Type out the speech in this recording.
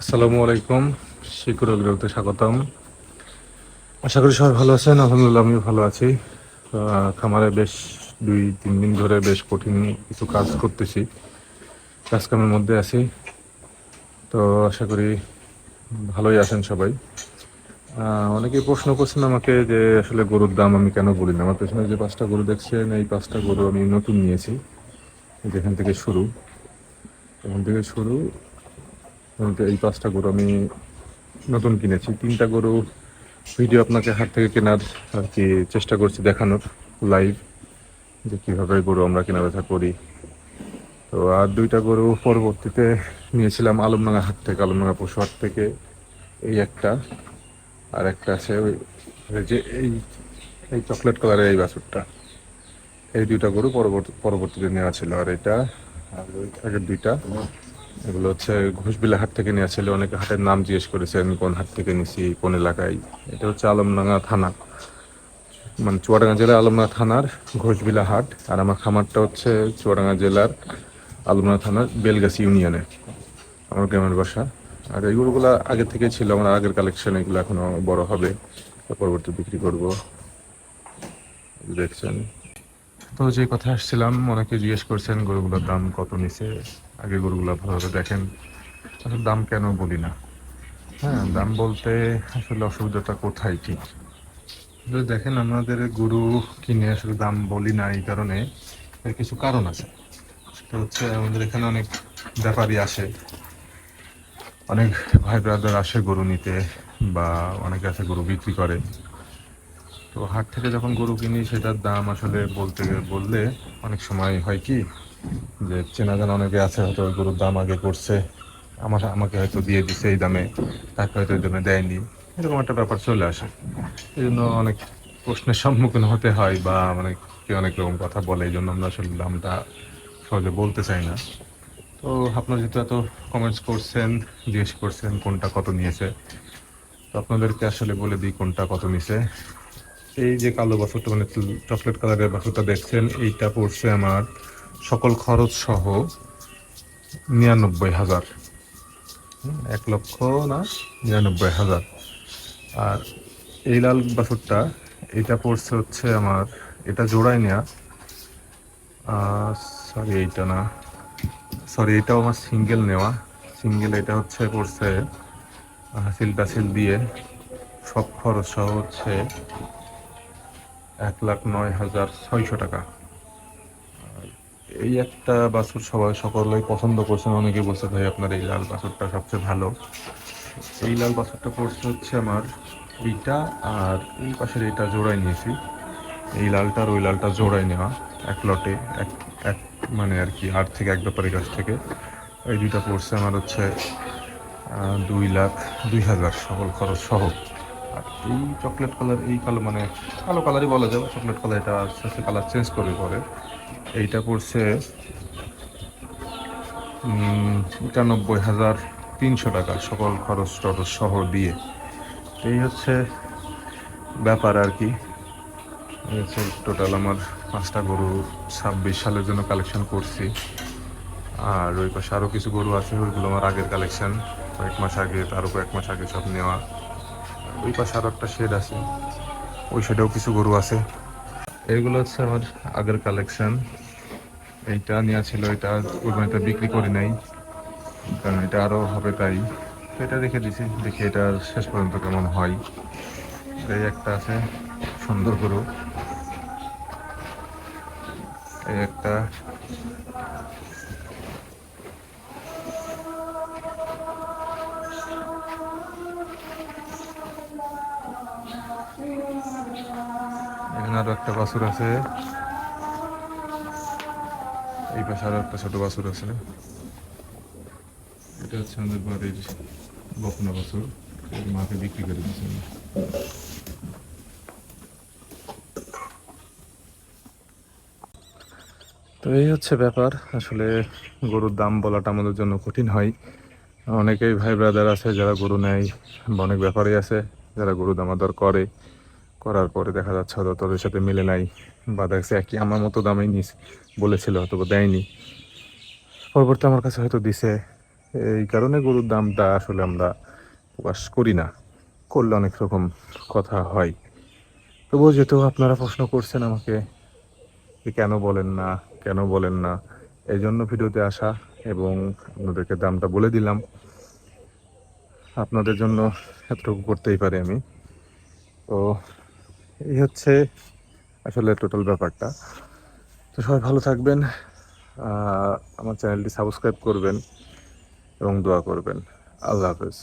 আসসালামু আলাইকুম, শিকুর অগ্রতে স্বাগতম। আশা করি সবাই ভালো আছেন, আলহামদুলিল্লাহ আমিও ভালো আছি। খামারে বেশ দুই, তিন দিন ধরে বেশ কঠিন কিছু কাজ করতেছি কাজ কামের মধ্যে আছি। তো আশা করি ভালোই আছেন সবাই। অনেকেই প্রশ্ন করছেন আমাকে যে আসলে গরুর দাম আমি কেন বলি না? আমার পেছনে যে পাঁচটা গরু দেখছেন, এই পাঁচটা গরু আমি নতুন নিয়েছি, যেখান থেকে শুরু। এখান থেকে শুরু এই পাঁচটা গরু আমি নতুন কিনেছি। তিনটা গরু ভিডিও আপনাকে হাত থেকে কেনার আর কি চেষ্টা করছি দেখানোর লাইভ যে কীভাবে গরু আমরা কেনা বেচা করি। তো আর দুইটা গরু পরবর্তীতে নিয়েছিলাম আলমডাঙ্গা হাট থেকে, আলমডাঙ্গা পশু হাট থেকে। এই একটা, আর একটা আছে ওই যে এই এই চকলেট কালারের এই বাছুরটা। এই দুইটা গরু পরবর্তী, পরবর্তীতে নেওয়া ছিল। আর এটা, আর ওই আগের দুইটা এগুলো হচ্ছে ঘোষবিলা হাট থেকে নেওয়া ছিল অনেকে হাটের নাম জিজ্ঞেস করেছেন কোন হাট থেকে নিছি, কোন এলাকায়। এটা হচ্ছে আলমডাঙ্গা থানা। মানে চুয়াডাঙ্গা জেলার আলমডাঙ্গা থানার ঘোষবিলা হাট, আর আমার খামারটা হচ্ছে চুয়াডাঙ্গা জেলার আলমডাঙ্গা থানার বেলগাছি ইউনিয়নে, আমার গ্রামের বাসা। আর এইগুলোগুলো আগে থেকে ছিল, আমার আগের কালেকশন এগুলো এখনও বড় হবে পরবর্তী বিক্রি করব। দেখছেন। তো যে কথা আসছিলাম, অনেকে জিজ্ঞেস করছেন গরুগুলোর দাম কত নিচে আগে গরুগুলো ভালোভাবে দেখেন। আসলে দাম কেন বলি না। হ্যাঁ দাম বলতে আসলে অসুবিধাটা কোথায় কি? দেখেন, আমাদের গরু কিনে আসলে দাম বলি না এই কারণে। এর কিছু কারণ আছে। সেটা হচ্ছে আমাদের এখানে অনেক ব্যাপারী আসে। অনেক ভাই ব্রাদার আসে গরু নিতে বা অনেকে আসে গরু বিক্রি করে। তো হাট থেকে যখন গরু কিনি, সেটার দাম আসলে বলতে বললে অনেক সময় হয় কি যে চেনা জানা অনেকে আছে, হয়তো ওই গরুর দাম আগে করছে। আমার, আমাকে হয়তো দিয়ে দিছে এই দামে, তাকে হয়তো এই দামে দেয়নি। এরকম একটা ব্যাপার চলে আসে। এই জন্য অনেক প্রশ্নের সম্মুখীন হতে হয় বা মানে কেউ অনেক রকম কথা বলে, এই জন্য আমরা আসলে দামটা সহজে বলতে চাই না। তো আপনারা যেহেতু এত কমেন্টস করছেন, জিজ্ঞেস করছেন কোনটা কত নিয়েছে, তো আপনাদেরকে আসলে বলে দিই কোনটা কত নিছে। এই যে কালো বাছুরটা মানে চকলেট কালারের বাছুরটা দেখছেন, এইটা পড়ছে আমার সকল খরচ সহ নিরানব্বই হাজার। এক লক্ষ না, নিরানব্বই হাজার। আর এই লাল বাছুরটা, এটা পড়ছে হচ্ছে আমার, এটা জোড়ায় নেয়া। সরি এইটা না। সরি এটাও আমার সিঙ্গেল নেওয়া। সিঙ্গেল এটা হচ্ছে পড়ছে হাসিল টাসিল দিয়ে। সব খরচ সহ হচ্ছে এক লাখ নয় হাজার ছয়শো টাকা। এই একটা বাছুর সবাই সকলেই পছন্দ করছেন। অনেকে বলছে, ভাই, আপনার এই লাল বাছুরটা সবচেয়ে ভালো। এই লাল বাছুরটা পড়ছে হচ্ছে আমার এইটা, আর এই পাশের এইটা জোড়াই নিয়েছি। এই লালটা আর ওই লালটা জোড়াই নেওয়া, এক লটে, এক এক মানে আর কি আট থেকে, এক ব্যাপারের কাছ থেকে। এই দুইটা পড়ছে আমার হচ্ছে দুই লাখ, দুই হাজার সকল খরচ সহ। আর এই চকলেট কালার এই কালো মানে কালো কালারই বলা যাবে চকলেট কালার এটা আস্তে আস্তে কালার চেঞ্জ করে পরে। এইটা পড়ছে একানব্বই হাজার তিনশো টাকা সকল খরচ টরচ সহ দিয়ে। এই হচ্ছে ব্যাপার আর কি। টোটাল আমার পাঁচটা গরু ছাব্বিশ সালের জন্য কালেকশন করছি। আর ওই পাশে আরও কিছু গরু আছে, ওইগুলো আমার আগের কালেকশন কয়েক মাস আগে তারও কয়েক মাস আগে সব নেওয়া। ওই পাশে আরও একটা শেড আছে। ওই শেডেও কিছু গরু আছে। এইগুলো হচ্ছে আমার আগের কালেকশন এইটা নেওয়া ছিল, এটা কোরবানিটা বিক্রি করি নাই, কারণ এটা আরও হবে তাই। তো এটা রেখে দিছি, দেখি এটা শেষ পর্যন্ত কেমন হয়। এই একটা আছে, সুন্দর গরু। এই একটা। এখানে আরও একটা বাছুর আছে। এই পাশে আরও একটা ছোট বাছুর আছে। এটা হচ্ছে আমাদের বাড়ির বকনা বাছুর। মাকে বিক্রি করে দিচ্ছেন তো এই হচ্ছে ব্যাপার। আসলে গরুর দাম বলাটা আমাদের জন্য কঠিন হয়। অনেকেই ভাই ব্রাদার আছে যারা গরু নেয়, বা অনেক ব্যাপারই আছে যারা গরু দামাদর করে। করার পরে দেখা যাচ্ছে হয়তো তোদের সাথে মিলে নাই বা দেখছে একই আমার মতো দামেই নিস বলেছিল হয়তো দেয়নি। পরবর্তী আমার কাছে হয়তো দিছে। এই কারণে গরুর দামটা আসলে আমরা প্রকাশ করি না। করলে অনেক রকম কথা হয়। তবুও যেহেতু আপনারা প্রশ্ন করছেন আমাকে যে কেন বলেন না, কেন বলেন না এই জন্য ভিডিওতে আসা এবং আপনাদেরকে দামটা বলে দিলাম। আপনাদের জন্য এতটুকু করতেই পারি আমি। তো এই হচ্ছে আসলে টোটাল ব্যাপারটা। তো সবাই ভালো থাকবেন আমার চ্যানেলটি সাবস্ক্রাইব করবেন এবং দোয়া করবেন। আল্লাহ হাফেজ।